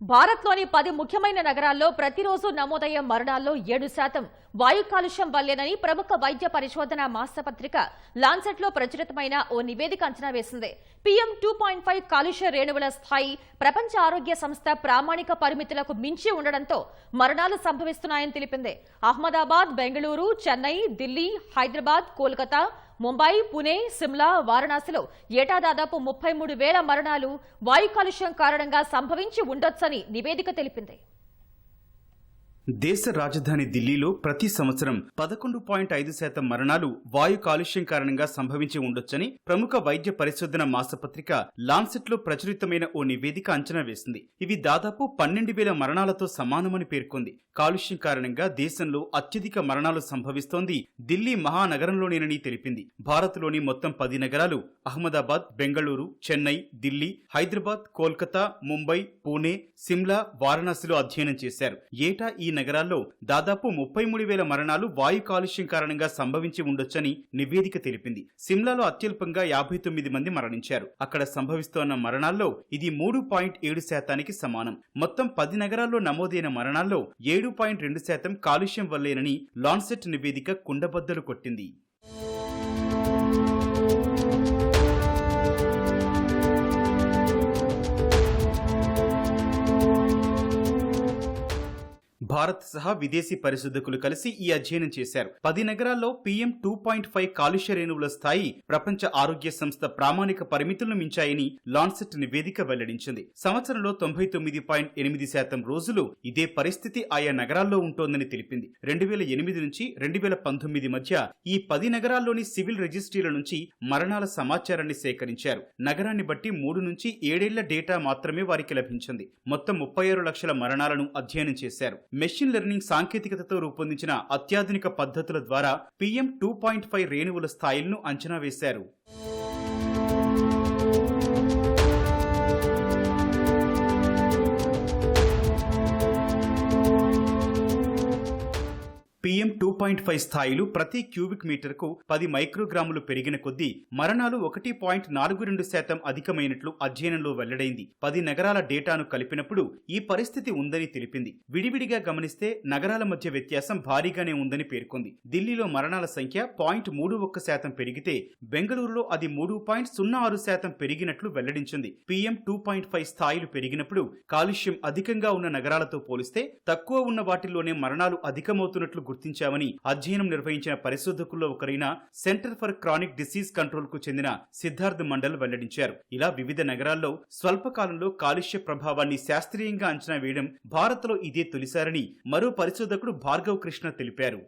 భారత్లోని పది ముఖ్యమైన నగరాల్లో ప్రతిరోజు నమోదయ్యే మరణాల్లో ఏడు శాతం వాయు కాలుష్యం వల్లేనని ప్రముఖ వైద్య పరిశోధన మాసపత్రిక లాన్సెట్లో ప్రచురితమైన ఓ నివేదిక అంచనా వేసింది. పీఎం టూ పాయింట్ ఫైవ్ కాలుష్య రేణువుల స్థాయి ప్రపంచ ఆరోగ్య సంస్థ ప్రామాణిక పరిమితులకు మించి ఉండడంతో మరణాలు సంభవిస్తున్నాయని తెలిపింది. అహ్మదాబాద్ బెంగళూరు చెన్నై ఢిల్లీ హైదరాబాద్ కోల్కతా ముంబై పుణే సిమ్లా వారణాసిలో ఏటా దాదాపు ముప్పై మూడు వేల మరణాలు వాయు కాలుష్యం కారణంగా సంభవించి ఉండొచ్చని నివేదిక తెలిపింది. దేశ రాజధాని ఢిల్లీలో ప్రతి సంవత్సరం పదకొండు పాయింట్ ఐదు శాతం మరణాలు వాయు కాలుష్యం కారణంగా సంభవించి ఉండొచ్చని ప్రముఖ వైద్య పరిశోధన మాసపత్రిక లాన్సెట్లో ప్రచురితమైన ఓ నివేదిక అంచనా వేసింది. ఇవి దాదాపు పన్నెండు వేల మరణాలతో సమానమని పేర్కొంది. కాలుష్యం కారణంగా దేశంలో అత్యధిక మరణాలు సంభవిస్తోంది ఢిల్లీ మహానగరంలోనేనని తెలిపింది. భారత్లోని మొత్తం పది నగరాలు అహ్మదాబాద్ బెంగళూరు చెన్నై ఢిల్లీ హైదరాబాద్ కోల్కతా ముంబై పూణే సిమ్లా వారణాసిలో అధ్యయనం చేశారు. ఏటా ఈ నగరాల్లో దాదాపు ముప్పై మూడు వేల మరణాలు వాయు కాలుష్యం కారణంగా సంభవించి ఉండొచ్చని నివేదిక తెలిపింది. సిమ్లాలో అత్యల్పంగా యాభై తొమ్మిది మంది మరణించారు. అక్కడ సంభవిస్తోన్న మరణాల్లో ఇది మూడు పాయింట్ ఏడు శాతానికి సమానం. మొత్తం పది నగరాల్లో నమోదైన మరణాల్లో ఏడు పాయింట్ రెండు శాతం కాలుష్యం వల్లేనని లాన్సెట్ నివేదిక కుండబద్దలు కొట్టింది. భారత్ సహా విదేశీ పరిశోధకులు కలిసి ఈ అధ్యయనం చేశారు. పది నగరాల్లో పీఎం టూ పాయింట్ ఫైవ్ కాలుష్య రేణువుల స్థాయి ప్రపంచ ఆరోగ్య సంస్థ ప్రామాణిక పరిమితులను మించాయని లాన్సెట్ నివేదిక వెల్లడించింది. సంవత్సరంలో తొంభై తొమ్మిది పాయింట్ ఎనిమిది శాతం రోజులు ఇదే పరిస్థితి ఆయా నగరాల్లో ఉంటోందని తెలిపింది. రెండు వేల ఎనిమిది నుంచి రెండు వేల పంతొమ్మిది మధ్య ఈ పది నగరాల్లోని సివిల్ రిజిస్ట్రీల నుంచి మరణాల సమాచారాన్ని సేకరించారు. నగరాన్ని బట్టి మూడు నుంచి ఏడేళ్ళ డేటా మాత్రమే వారికి లభించింది. మొత్తం ముప్పై ఆరు లక్షల మరణాలను అధ్యయనం చేశారు. మెషిన్ లెర్నింగ్ సాంకేతికతతో రూపొందించిన అత్యాధునిక పద్ధతుల ద్వారా పీఎం టూ పాయింట్ ఫైవ్ రేణువుల స్థాయిలను అంచనా వేశారు. పీఎం టూ పాయింట్ ఫైవ్ స్థాయిలు ప్రతి క్యూబిక్ మీటర్కు పది మైక్రోగ్రాములు పెరిగిన కొద్దీ మరణాలు ఒకటి పాయింట్ నాలుగు రెండు శాతం అధికమైనట్లు అధ్యయనంలో వెల్లడైంది. పది నగరాల డేటాను కలిపినప్పుడు ఈ పరిస్థితి ఉందని తెలిపింది. విడివిడిగా గమనిస్తే నగరాల మధ్య వ్యత్యాసం భారీగానే ఉందని పేర్కొంది. ఢిల్లీలో మరణాల సంఖ్య పాయింట్ మూడు ఒక్క శాతం పెరిగితే బెంగళూరులో అది మూడు పాయింట్ సున్నా ఆరు శాతం పెరిగినట్లు వెల్లడించింది. పీఎం టూ పాయింట్ ఫైవ్ స్థాయిలు పెరిగినప్పుడు కాలుష్యం అధికంగా ఉన్న నగరాలతో పోలిస్తే తక్కువ ఉన్న వాటిల్లోనే మరణాలు అధికమవుతున్నట్లు గుర్తించామని అధ్యయనం నిర్వహించిన పరిశోధకుల్లో ఒకరైన సెంటర్ ఫర్ క్రానిక్ డిసీజ్ కంట్రోల్కు చెందిన సిద్ధార్థ్ మండల్ వెల్లడించారు. ఇలా వివిధ నగరాల్లో స్వల్పకాలంలో కాలుష్య ప్రభావాన్ని శాస్త్రీయంగా అంచనా వేయడం భారత్లో ఇదే తొలిసారని మరో పరిశోధకుడు భార్గవ్ కృష్ణ తెలిపారు.